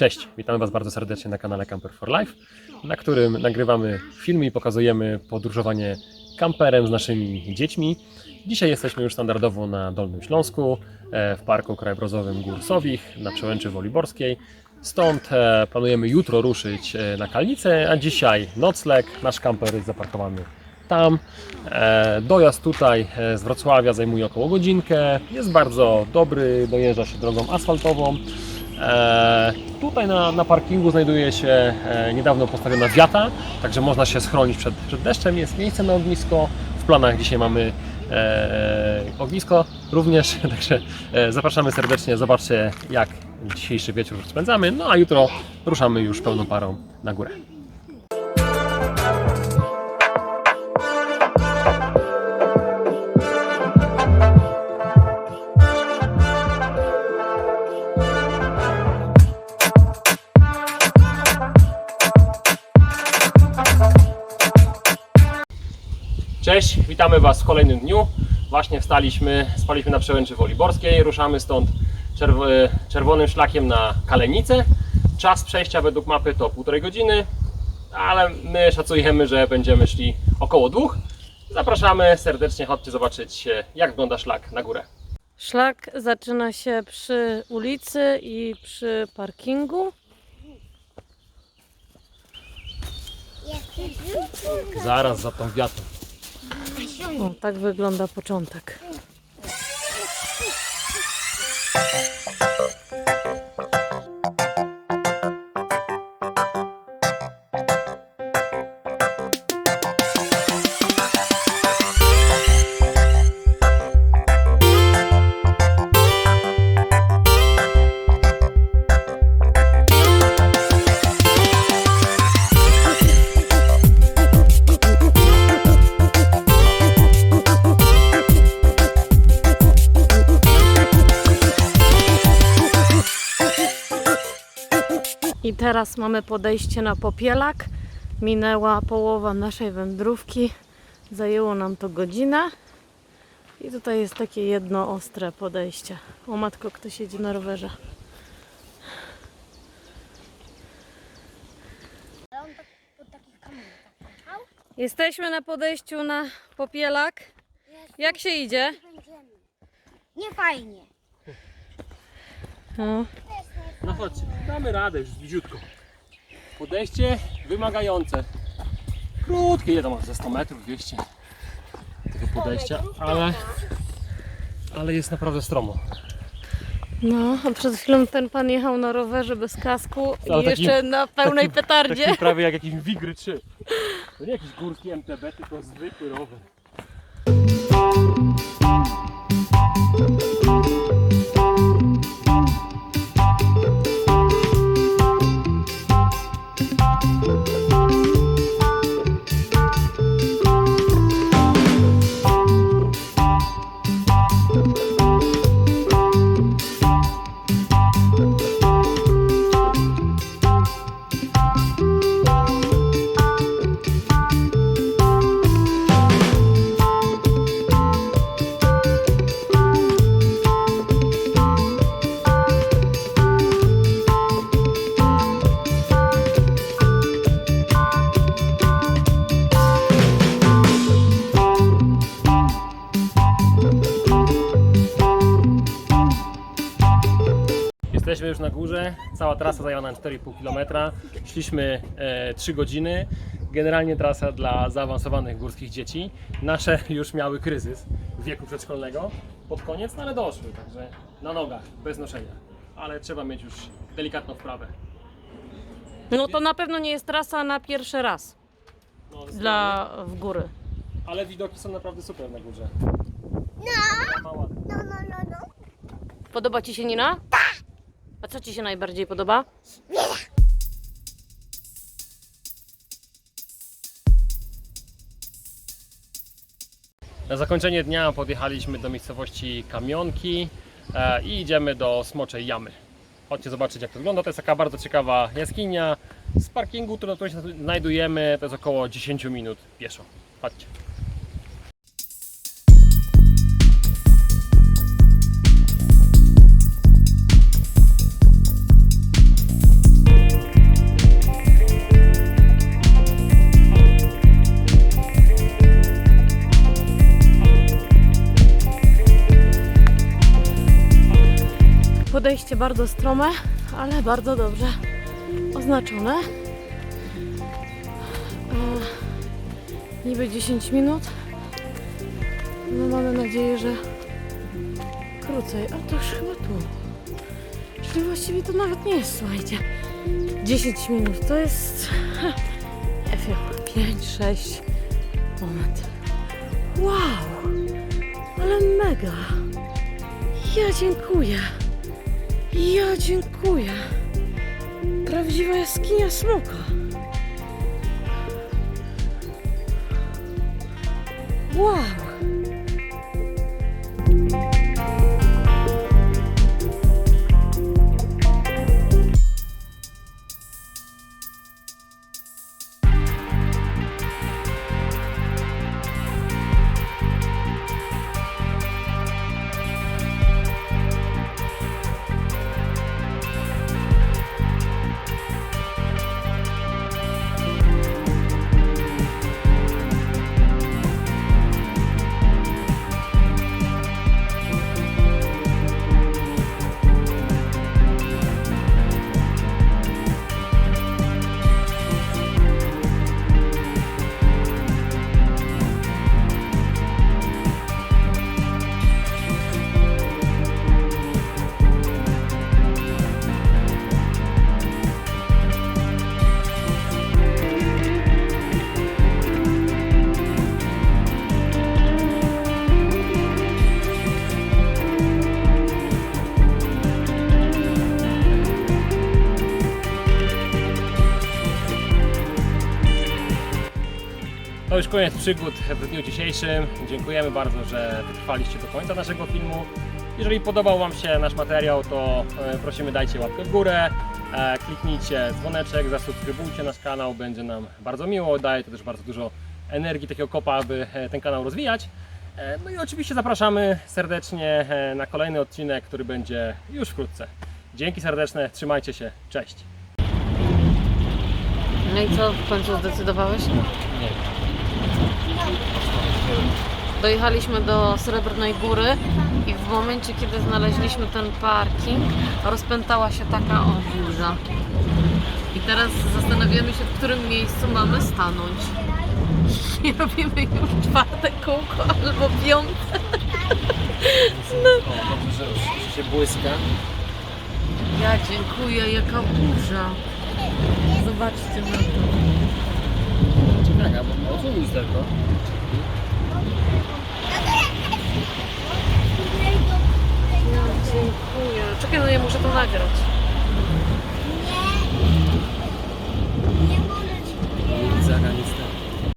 Cześć, witamy Was bardzo serdecznie na kanale Camper for Life, na którym nagrywamy filmy i pokazujemy podróżowanie kamperem z naszymi dziećmi. Dzisiaj jesteśmy już standardowo na Dolnym Śląsku, e, w Parku Krajobrazowym Gór Sowich, na przełęczy Woliborskiej. Stąd e, planujemy jutro ruszyć e, na Kalnicę, a dzisiaj nocleg. Nasz kamper jest zaparkowany tam. E, Dojazd tutaj e, z Wrocławia zajmuje około godzinkę. Jest bardzo dobry, dojeżdża się drogą asfaltową. E, tutaj na, na parkingu znajduje się niedawno postawiona wiata, także można się schronić przed, przed deszczem. Jest miejsce na ognisko. W planach dzisiaj mamy e, ognisko również, także zapraszamy serdecznie. Zobaczcie, jak dzisiejszy wieczór spędzamy. No a jutro ruszamy już pełną parą na górę. Cześć, witamy Was w kolejnym dniu. Właśnie wstaliśmy, spaliśmy na przełęczy Woliborskiej, ruszamy stąd czerw- czerwonym szlakiem na Kalenicę. Czas przejścia według mapy to półtorej godziny, ale my szacujemy, że będziemy szli około dwóch. Zapraszamy serdecznie, chodźcie zobaczyć e, jak wygląda szlak na górę. Szlak zaczyna się przy ulicy i przy parkingu. Zaraz za tą wiatą. O, tak wygląda początek. Teraz mamy podejście na Popielak. Minęła połowa naszej wędrówki. Zajęło nam to godzinę. I tutaj jest takie jedno ostre podejście. O matko, ktoś jedzie na rowerze. Jesteśmy na podejściu na Popielak. Jak się idzie? Nie fajnie. No. No chodźcie, damy radę już bliziutko. Podejście wymagające. Krótkie, ile to może ze 100 metrów, 200 tego podejścia, ale, ale jest naprawdę stromo. No, a przed chwilą ten pan jechał na rowerze bez kasku Ale i taki- jeszcze na pełnej petardzie. Taki prawie jak jakiś Wigry 3. To nie jakiś górski MTB, tylko zwykły rower. Na górze, cała trasa zajęła nam 4,5 km. Szliśmy e, 3 godziny. Generalnie trasa dla zaawansowanych górskich dzieci. Nasze już miały kryzys wieku przedszkolnego pod koniec, no ale doszły, także na nogach, bez noszenia. Ale trzeba mieć już delikatną wprawę. No to na pewno nie jest trasa na pierwszy raz No, dla w góry. Ale widoki są naprawdę super na górze. No! No, no, no, no. Podoba Ci się Nina? A co Ci się najbardziej podoba? Na zakończenie dnia podjechaliśmy do miejscowości Kamionki e, i idziemy do Smoczej Jamy. Chodźcie zobaczyć jak to wygląda. To jest taka bardzo ciekawa jaskinia. Z parkingu, na którym się znajdujemy, to jest około 10 minut pieszo. Chodźcie. Podejście bardzo strome, ale bardzo dobrze oznaczone. E, niby 10 minut. No mamy nadzieję, że krócej. A to już chyba tu. Czyli właściwie to nawet nie jest, słuchajcie. 10 minut to jest. Wiem, 5, 6. Moment. Wow! Ale mega! Ja dziękuję. Ja dziękuję. Prawdziwa jaskinia smoka. Wow! Już koniec przygód w dniu dzisiejszym. Dziękujemy bardzo, że wytrwaliście do końca naszego filmu. Jeżeli podobał Wam się nasz materiał, to e, prosimy dajcie łapkę w górę, e, kliknijcie dzwoneczek, zasubskrybujcie nasz kanał, będzie nam bardzo miło, daje to też bardzo dużo energii, takiego kopa, aby e, ten kanał rozwijać. No i oczywiście zapraszamy serdecznie na kolejny odcinek, który będzie już wkrótce. Dzięki serdeczne, trzymajcie się, cześć! No i co w końcu zdecydowałeś? Nie. Dojechaliśmy do Srebrnej Góry i w momencie, kiedy znaleźliśmy ten parking, rozpętała się taka burza. I teraz zastanawiamy się, w którym miejscu mamy stanąć. I robimy już czwarte kółko albo piąte. Dobrze, że się błyska. Ja dziękuję, jaka burza. Zobaczcie na to. yüz dakika.